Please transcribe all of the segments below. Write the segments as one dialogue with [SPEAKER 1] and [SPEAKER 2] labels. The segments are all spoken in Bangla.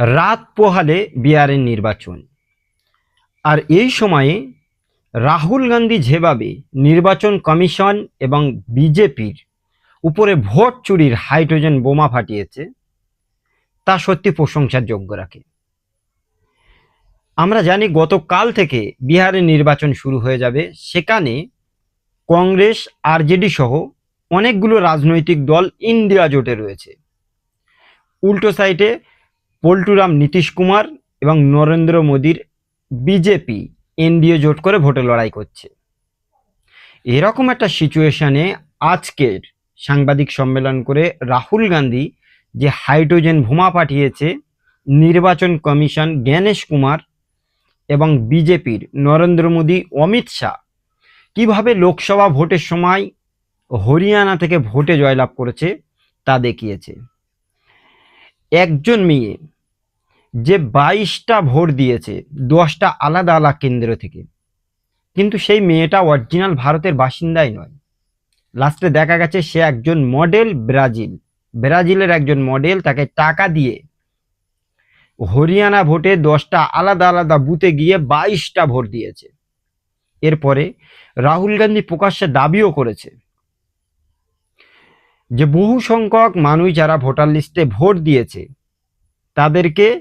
[SPEAKER 1] রাত পোহালে বিহারের নির্বাচন। আর এই সময়ে রাহুল গান্ধী যেভাবে নির্বাচন কমিশন এবং বিজেপির উপরে ভোট চুরির হাইড্রোজেন বোমা ফাটিয়েছে, তা সত্যি প্রশংসার যোগ্য রাখে। আমরা জানি গতকাল থেকে বিহারে নির্বাচন শুরু হয়ে যাবে। সেখানে কংগ্রেস, আরজেডি সহ অনেকগুলো রাজনৈতিক দল ইন্ডিয়া জোটে রয়েছে। উল্টো সাইডে পল্টুরাম নীতিশ কুমার এবং নরেন্দ্র মোদীর বিজেপি এনডিএ জোট করে ভোটে লড়াই করছে। এরকম একটা সিচুয়েশানে আজকের সাংবাদিক সম্মেলন করে রাহুল গান্ধী যে হাইড্রোজেন বোমা পাঠিয়েছে, নির্বাচন কমিশন জ্ঞানেশ কুমার এবং বিজেপির নরেন্দ্র মোদী অমিত শাহ কীভাবে লোকসভা ভোটের সময় হরিয়ানা থেকে ভোটে জয়লাভ করেছে তা দেখিয়েছে। একজন মেয়ে যে বাইশটা ভোট দিয়েছে, দশটা আলাদা আলাদা কেন্দ্র থেকে। কিন্তু সেই মেয়েটা অরিজিনাল ভারতের বাসিন্দাই নয়। লাস্টে দেখা গেছে সে একজন মডেল ব্রাজিল। ব্রাজিলের একজন মডেল তাকে টাকা দিয়ে হরিয়ানা ভোটে দশটা আলাদা আলাদা বুথে গিয়ে বাইশটা ভোট দিয়েছে। এরপরে রাহুল গান্ধী প্রকাশ্যে দাবিও করেছে যে বহু সংখ্যক মানুষ যারা ভোটার লিস্টে ভোট দিয়েছে, তাদেরকে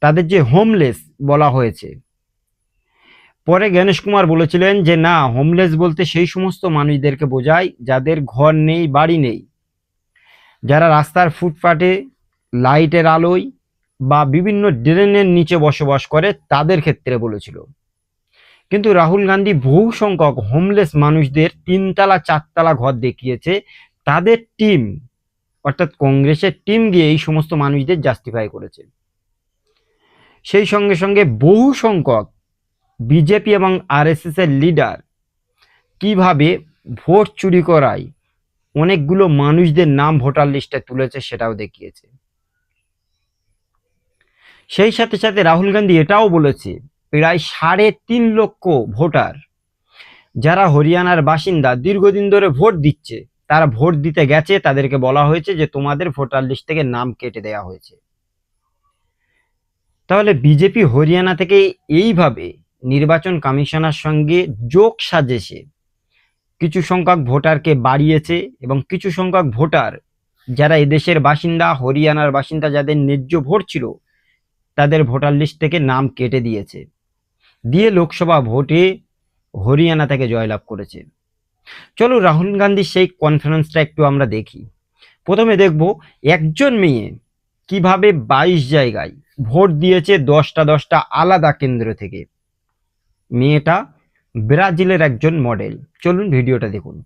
[SPEAKER 1] তাদের যে হোমলেস বলা হয়েছে। পরে গণেশ কুমার বলেছিলেন যে, না হোমলেস বলতে সেই সমস্ত মানুষদেরকে বোঝায় যাদের ঘর নেই, বাড়ি নেই। যারা রাস্তার ফুটপাতে, লাইটের আলোয় বা বিভিন্ন ড্রেনের নিচে বসবাস করে, তাদের ক্ষেত্রে বলেছিল। কিন্তু রাহুল গান্ধী বহু সংখ্যক হোমলেস মানুষদের তিনতলা, চারতলা ঘর দেখিয়েছে। তাদের টিম অর্থাৎ কংগ্রেসের টিম গিয়ে এই সমস্ত মানুষদের জাস্টিফাই করেছে। সেই সঙ্গে সঙ্গে বহু সংখ্যক বিজেপি এবং আরএসএস এর লিডার কীভাবে ভোট চুরি করায়, অনেকগুলো মানুষদের নাম ভোটার লিস্টে তুলেছে সেটাও দেখিয়েছে। সেই সাথে সাথে রাহুল গান্ধী এটাও বলেছে, প্রায় সাড়ে তিন লক্ষ ভোটার যারা হরিয়ানার বাসিন্দা দীর্ঘদিন ধরে ভোট দিচ্ছে, তারা ভোট দিতে গেছে, তাদেরকে বলা হয়েছে যে তোমাদের ভোটার লিস্ট থেকে নাম কেটে দেওয়া হয়েছে। তাহলে বিজেপি হরিয়ানা থেকে এইভাবে নির্বাচন কমিশনার সঙ্গে যোগ সাজেছে। কিছু সংখ্যক ভোটারকে বাড়িয়েছে এবং কিছু সংখ্যক ভোটার যারা এদেশের বাসিন্দা, হরিয়ানার বাসিন্দা যাদের ন্যায্য ভোট ছিল, তাদের ভোটার লিস্ট থেকে নাম কেটে দিয়েছে। দিয়ে লোকসভা ভোটে হরিয়ানা থেকে জয়লাভ করেছে। চলো রাহুল গান্ধীর সেই কনফারেন্সটা একটু আমরা দেখি। প্রথমে দেখব একজন মেয়ে কীভাবে ২২ জায়গায় ভোট দিয়েছে দশটা দশটা আলাদা কেন্দ্র থেকে? মেয়েটা ব্রাজিলের একজন মডেল চলুন ভিডিওটা দেখুন।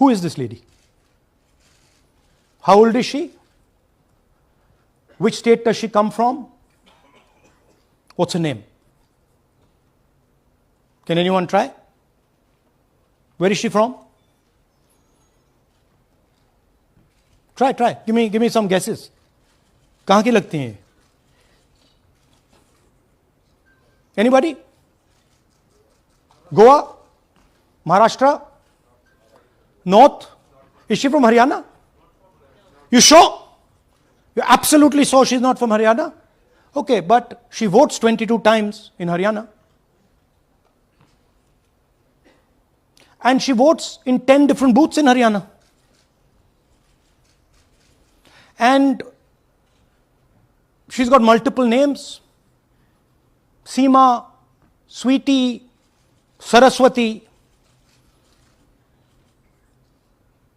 [SPEAKER 2] Who is this lady how old is she which state টা she come from what's name can any one try where is she from Try, try. Give me, give me some guesses. कहाँ की लगती हैं anybody Goa Maharashtra North? Is she from Haryana? You sure? You're absolutely sure she's not from Haryana? Okay, but she votes 22 times in Haryana. And she votes in 10 different booths in Haryana. And she's got multiple names Seema, Sweetie, Saraswati,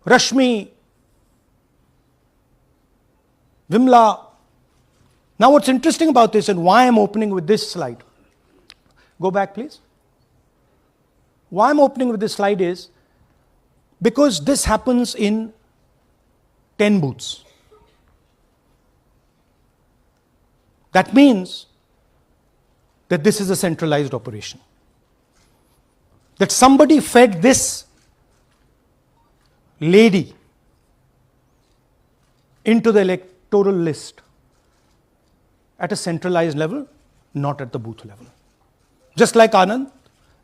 [SPEAKER 2] Rashmi, Vimla. Now, what's interesting about this and why I'm opening with this slide, go back, please. Why I'm opening with this slide is because this happens in 10 booths. That means that this is a centralized operation. That somebody fed this lady into the electoral list at a centralized level, not at the booth level. Just like Anand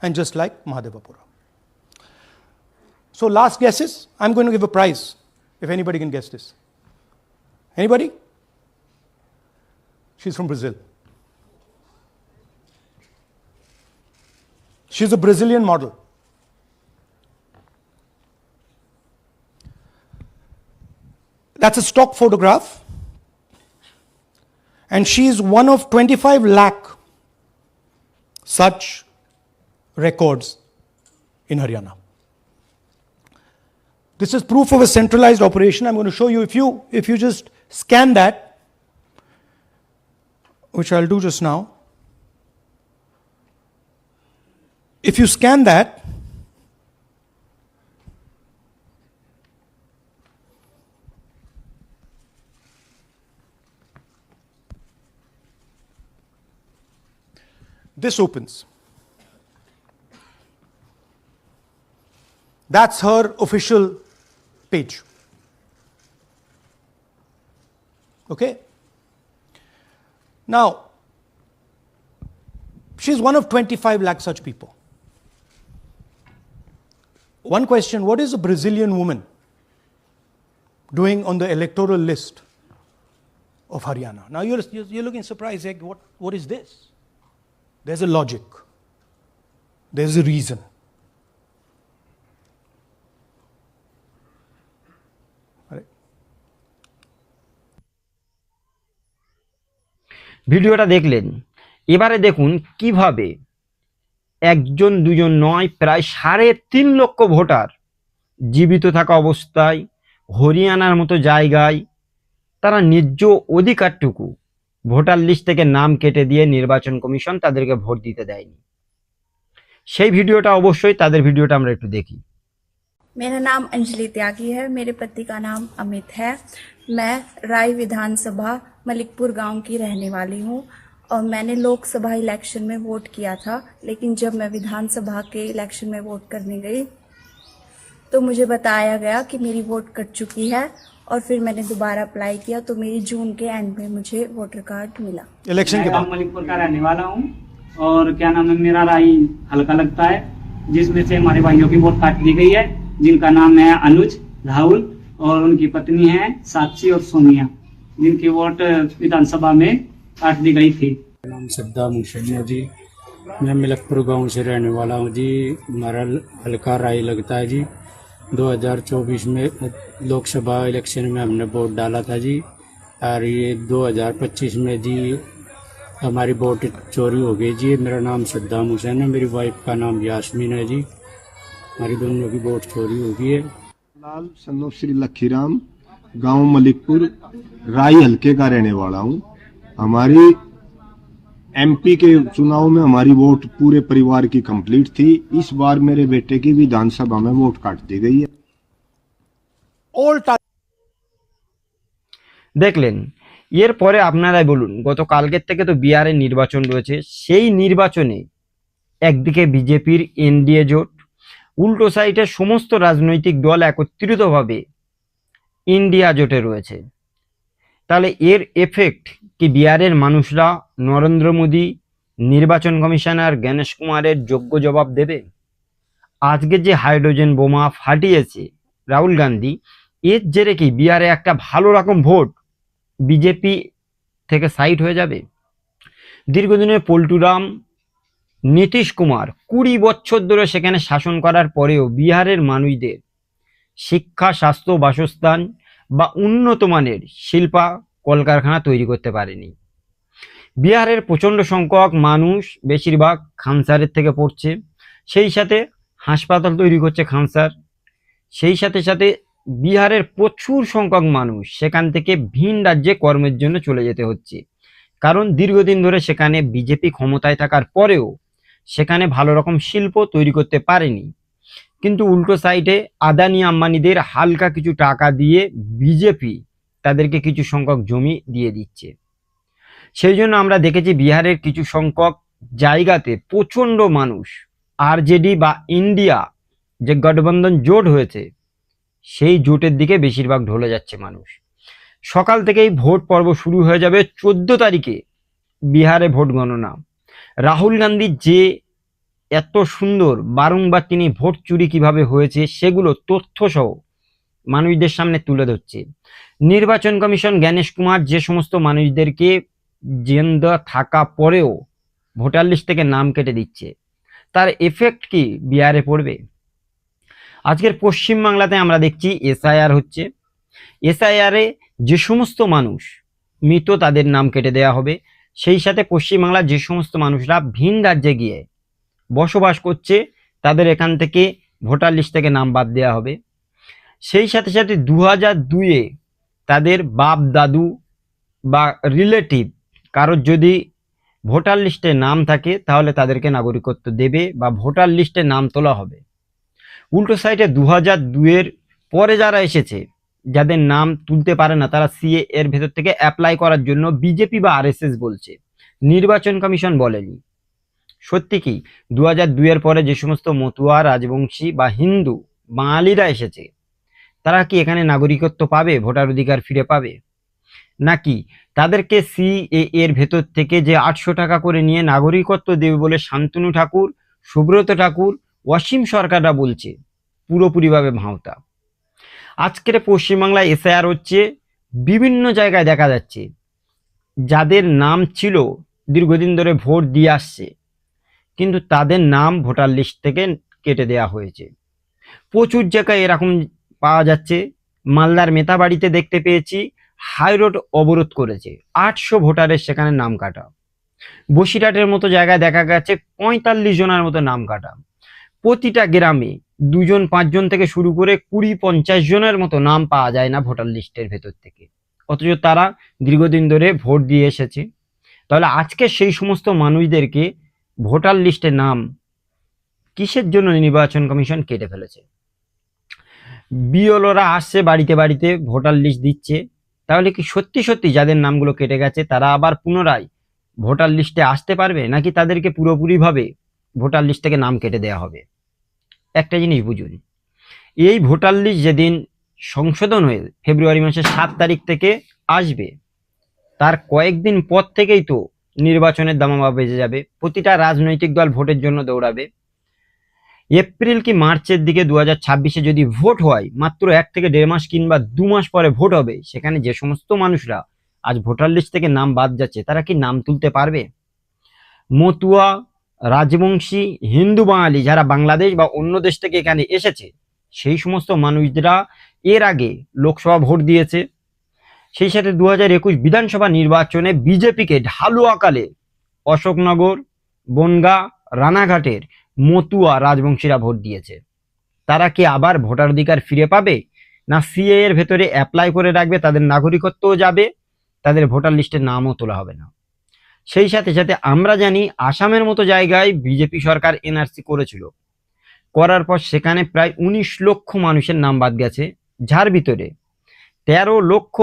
[SPEAKER 2] and just like Mahadevapura. So, last guesses. I'm going to give a prize if anybody can guess this. Anybody? She's from Brazil. She's a Brazilian model. That's a stock photograph. And she's one of 25 lakh such records in Haryana. This is proof of a centralized operation. I'm going to show you if you if you just scan that, which I'll do just now. If you scan that, this opens. That's her official page. Okay? Now, she's one of 25 lakh such people. One question what is a Brazilian woman doing on the electoral list of Haryana? Now, you're, you're looking surprised, like, what, what is this? There's a logic, there's a reason.
[SPEAKER 1] ভিডিওটা দেখলেন। এবারে দেখুন কীভাবে একজন, দুজন নয়, প্রায় সাড়ে তিন লক্ষ ভোটার জীবিত থাকা অবস্থায় হরিয়ানার মতো জায়গায় তারা ন্যায্য অধিকারটুকু ভোটার লিস্ট থেকে নাম কেটে দিয়ে নির্বাচন কমিশন তাদেরকে ভোট দিতে দেয়নি। সেই ভিডিওটা অবশ্যই, তাদের ভিডিওটা আমরা একটু দেখি।
[SPEAKER 3] मेरा नाम अंजलि त्यागी है मेरे पति का नाम अमित है। मैं राय विधानसभा मलिकपुर गाँव की रहने वाली हूँ और मैंने लोकसभा इलेक्शन में वोट किया था लेकिन जब मैं विधानसभा के इलेक्शन में वोट करने गई तो मुझे बताया गया कि मेरी वोट कट चुकी है और फिर मैंने दोबारा अप्लाई किया तो मेरी जून के एंड में मुझे वोटर कार्ड मिला।
[SPEAKER 2] इलेक्शन के बाद?
[SPEAKER 4] मलिकपुर का रहने वाला हूँ और क्या नाम है मेरा राय हल्का लगता है जिसमें से हमारे भाइयों की वोट काट दी गई है। जिनका नाम है अनुज राहुल और उनकी पत्नी है साक्षी और सोनिया, जिनकी वोट विधानसभा में काट दी गई थी।
[SPEAKER 5] नाम सद्दाम हुसैन है जी। मैं मिलकपुर गाँव से रहने वाला हूँ जी। हमारा हल्का राय लगता है जी। 2024 में लोकसभा इलेक्शन में हमने वोट डाला था जी। और ये 2025 में जी हमारी वोट चोरी हो गई जी। मेरा नाम सद्दाम हुसैन है। मेरी वाइफ का नाम यास्मीन है जी। हमारी दोनों की वोट चोरी हो गई है
[SPEAKER 6] लाल सन्नो श्री लखीराम गांव मलिकपुर राई हल्के का रहने वाला हूं हमारी एमपी के चुनाव में हमारी वोट पूरे परिवार की कंप्लीट थी इस बार मेरे बेटे की विधानसभा में वोट काट दी गई है
[SPEAKER 2] All time.
[SPEAKER 1] দেখলেন এরপরে আপনারাই বলুন গত কালকের থেকে তো বিহারের নির্বাচন রয়েছে সেই নির্বাচনে একদিকে বিজেপির এনডিএ জোট উল্টো সাইডে সমস্ত রাজনৈতিক দল একত্রিতভাবে ইন্ডিয়া জোটে রয়েছে। তাহলে এর এফেক্ট কি বিহারের মানুষরা নরেন্দ্র মোদী, নির্বাচন কমিশনার গণেশ কুমারের যোগ্য জবাব দেবে? আজকে যে হাইড্রোজেন বোমা ফাটিয়েছে রাহুল গান্ধী, এর জেরে কি বিহারে একটা ভালো রকম ভোট বিজেপি থেকে সাইড হয়ে যাবে? দীর্ঘদিনের পল্টুরাম নীতিশ কুমার কুড়ি বছর ধরে সেখানে শাসন করার পরেও বিহারের মানুষদের শিক্ষা, স্বাস্থ্য, বাসস্থান বা উন্নত মানের শিল্পা কলকারখানা তৈরি করতে পারেনি। বিহারের প্রচণ্ড সংখ্যক মানুষ বেশিরভাগ খানসারের থেকে পড়ছে। সেই সাথে হাসপাতাল তৈরি করছে খানসার। সেই সাথে সাথে বিহারের প্রচুর সংখ্যক মানুষ সেখান থেকে ভিন রাজ্যে কর্মের জন্য চলে যেতে হচ্ছে। কারণ দীর্ঘদিন ধরে সেখানে বিজেপি ক্ষমতায় থাকার পরেও সেখানে ভালো রকম শিল্প তৈরি করতে পারেনি। কিন্তু উল্টো সাইডে আদানি আম্বানিদের হালকা কিছু টাকা দিয়ে বিজেপি তাদেরকে কিছু সংখ্যক জমি দিয়ে দিচ্ছে। সেই জন্য আমরা দেখেছি বিহারের কিছু সংখ্যক জায়গাতে প্রচণ্ড মানুষ আরজেডি বা ইন্ডিয়া যে গঠবন্ধন জোট হয়েছে, সেই জোটের দিকে বেশিরভাগ ঢলে যাচ্ছে মানুষ। সকাল থেকেই ভোট পর্ব শুরু হয়ে যাবে চোদ্দ তারিখে বিহারে ভোট গণনা। রাহুল গান্ধী যে এত সুন্দর বারংবার তিনি ভোট চুরি কীভাবে হয়েছে সেগুলো তথ্য সহ মানুষদের সামনে তুলে ধরছে। নির্বাচন কমিশন জ্ঞানেশ কুমার যে সমস্ত মানুষদেরকে জেন্দ থাকা পরেও ভোটার লিস্ট থেকে নাম কেটে দিচ্ছে, তার এফেক্ট কি বিহারে পড়বে? আজকের পশ্চিমবাংলাতে আমরা দেখছি এসআইআর হচ্ছে। এসআইআরে যে সমস্ত মানুষ মৃত তাদের নাম কেটে দেওয়া হবে। সেই সাথে পশ্চিমবাংলার যে সমস্ত মানুষরা ভিন রাজ্যে গিয়ে বসবাস করছে, তাদের এখান থেকে ভোটার লিস্ট থেকে নাম বাদ দেওয়া হবে। সেই সাথে সাথে দু হাজার দুইয়ে তাদের বাপ, দাদু বা রিলেটিভ কারোর যদি ভোটার লিস্টে নাম থাকে, তাহলে তাদেরকে নাগরিকত্ব দেবে বা ভোটার লিস্টে নাম তোলা হবে। উল্টো সাইডে দু হাজার দুইয়ের পরে যারা এসেছে যাদের নাম তুলতে পারে না, তারা সিএ এর ভেতর থেকে অ্যাপ্লাই করার জন্য বিজেপি বা আরএসএস বলছে। নির্বাচন কমিশন বলেনি। সত্যি কি? দু হাজার দুইয়ের পরে যে সমস্ত মতুয়া, রাজবংশী বা হিন্দু বাঙালিরা এসেছে, তারা কি এখানে নাগরিকত্ব পাবে, ভোটার অধিকার ফিরে পাবে? নাকি তাদেরকে সিএ এর ভেতর থেকে যে আটশো টাকা করে নিয়ে নাগরিকত্ব দেবে বলে শান্তনু ঠাকুর, সুব্রত ঠাকুর, অসীম সরকাররা বলছে, পুরোপুরিভাবে ভাঁওতা। আজকের পশ্চিমবাংলায় এসআইআর হচ্ছে বিভিন্ন জায়গায় দেখা যাচ্ছে। যাদের নাম ছিল দীর্ঘদিন ধরে ভোট দিয়ে আসছে, কিন্তু তাদের নাম ভোটার লিস্ট থেকে কেটে দেওয়া হয়েছে। প্রচুর জায়গায় এরকম পাওয়া যাচ্ছে। মালদার মেতাবাড়িতে দেখতে পেয়েছি, হাই রোড অবরোধ করেছে, আটশো ভোটারের সেখানে নাম কাটা। বসিরহাটের মতো জায়গায় দেখা গেছে পঁয়তাল্লিশ জনের মতো নাম কাটা। প্রতিটা গ্রামে দুজন, পাঁচজন থেকে শুরু করে কুড়ি, পঞ্চাশ জনের মতো নাম পাওয়া যায় না ভোটার লিস্টের ভেতর থেকে। অথচ তারা দীর্ঘদিন ধরে ভোট দিয়ে এসেছে। তাহলে আজকে সেই সমস্ত মানুষদেরকে ভোটার লিস্টে নাম কিসের জন্য নির্বাচন কমিশন কেটে ফেলেছে? বিওলোরা আসছে বাড়িতে বাড়িতে, ভোটার লিস্ট দিচ্ছে। তাহলে কি সত্যি সত্যি যাদের নামগুলো কেটে গেছে, তারা আবার পুনরায় ভোটার লিস্টে আসতে পারবে? নাকি তাদেরকে পুরোপুরিভাবে ভোটার লিস্ট থেকে নাম কেটে দেওয়া হবে? একটা জিনিস বুঝুন। এই ভোটার লিস্ট যেদিন সংশোধন হয়ে ফেব্রুয়ারি মাসের সাত তারিখ থেকে আসবে, তার কয়েকদিন পর থেকেই তো নির্বাচনের দামামা বেজে যাবে। প্রতিটা রাজনৈতিক দল ভোটের জন্য দৌড়াবে। এপ্রিল কি মার্চের দিকে দু হাজার যদি ভোট হয়, মাত্র এক থেকে দেড় মাস কিংবা দু মাস পরে ভোট হবে, সেখানে যে সমস্ত মানুষরা আজ ভোটার লিস্ট থেকে নাম বাদ যাচ্ছে, তারা কি নাম তুলতে পারবে? মতুয়া রাজবংশী হিন্দু বাঙালি যারা বাংলাদেশ বা অন্য দেশ থেকে এখানে এসেছে, সেই সমস্ত মানুষরা এর আগে লোকসভা ভোট দিয়েছে। সেই সাথে দু হাজার একুশ বিধানসভা নির্বাচনে বিজেপিকে ঢালু আকালে অশোকনগর, বনগা, রানাঘাটের মতুয়া রাজবংশীরা ভোট দিয়েছে। তারা কি আবার ভোটার অধিকার ফিরে পাবে? না সিএ এর ভেতরে অ্যাপ্লাই করে রাখবে, তাদের নাগরিকত্বও যাবে, তাদের ভোটার লিস্টের নামও তোলা হবে না। সেই সাথে সাথে আমরা জানি আসামের মতো জায়গায় বিজেপি সরকার এনআরসি করেছিল। করার পর সেখানে প্রায় উনিশ লক্ষ মানুষের নাম বাদ গেছে, যার ভিতরে তেরো লক্ষ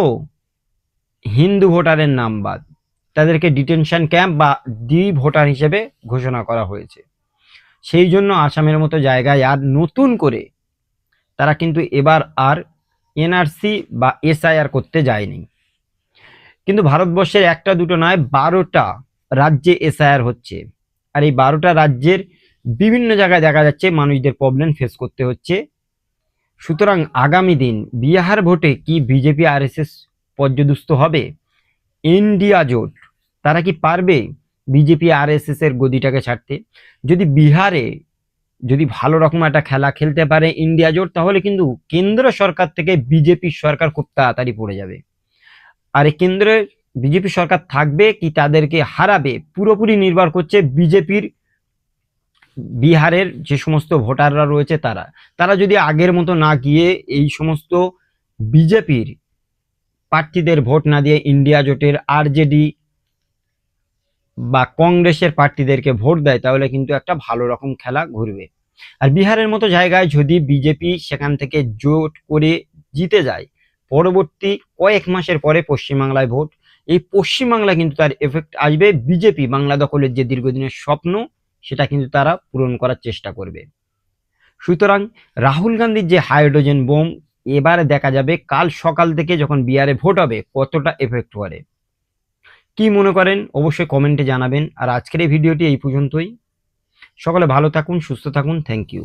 [SPEAKER 1] হিন্দু ভোটারের নাম বাদ। তাদেরকে ডিটেনশন ক্যাম্প বা ডি ভোটার হিসেবে ঘোষণা করা হয়েছে। সেই জন্য আসামের মতো জায়গায় আর নতুন করে তারা কিন্তু এবার আর এনআরসি বা এসআইআর করতে যায়নি। কিন্তু ভারতবর্ষের একটা দুটো নয়, বারোটা রাজ্যে এসআইআর হচ্ছে। আর এই বারোটা রাজ্যের বিভিন্ন জায়গায় দেখা যাচ্ছে মানুষদের প্রবলেম ফেস করতে হচ্ছে। সুতরাং আগামী দিন বিহার ভোটে কি বিজেপি আরএসএস পর্যদুস্ত হবে? ইন্ডিয়া জোট, তারা কি পারবে বিজেপি আরএসএস এর গদিটাকে ছাড়তে? যদি বিহারে যদি ভালো রকম একটা খেলা খেলতে পারে ইন্ডিয়া জোট, তাহলে কিন্তু কেন্দ্র সরকার থেকে বিজেপি সরকার খুব তাড়াতাড়ি পড়ে যাবে। আর এই কেন্দ্রে বিজেপি সরকার থাকবে কি তাদেরকে হারাবে পুরোপুরি নির্ভর করছে বিজেপির বিহারের যে সমস্ত ভোটাররা রয়েছে তারা। তারা যদি আগের মতো না গিয়ে এই সমস্ত বিজেপির প্রার্থীদের ভোট না দিয়ে ইন্ডিয়া জোটের আরজেডি বা কংগ্রেসের প্রার্থীদেরকে ভোট দেয়, তাহলে কিন্তু একটা ভালো রকম খেলা ঘুরবে। আর বিহারের মতো জায়গায় যদি বিজেপি সেখান থেকে জোট করে জিতে যায় পরবর্তী কয়েক মাসের পরে পশ্চিমবাংলায় ভোট। এই পশ্চিমবাংলায় কিন্তু তার এফেক্ট আসবে বিজেপি, বাংলা দখলের যে দীর্ঘদিনের স্বপ্ন, সেটা কিন্তু তারা পূরণ করার চেষ্টা করবে। সুতরাং রাহুল গান্ধীর যে হাইড্রোজেন বোম, এবারে দেখা যাবে কাল সকাল থেকে যখন বিহারে ভোট হবে, কতটা এফেক্ট করে কি মনে করেন? অবশ্যই কমেন্টে জানাবেন। আর আজকের এই ভিডিওটি এই পর্যন্তই। সকলে ভালো থাকুন, সুস্থ থাকুন। Thank you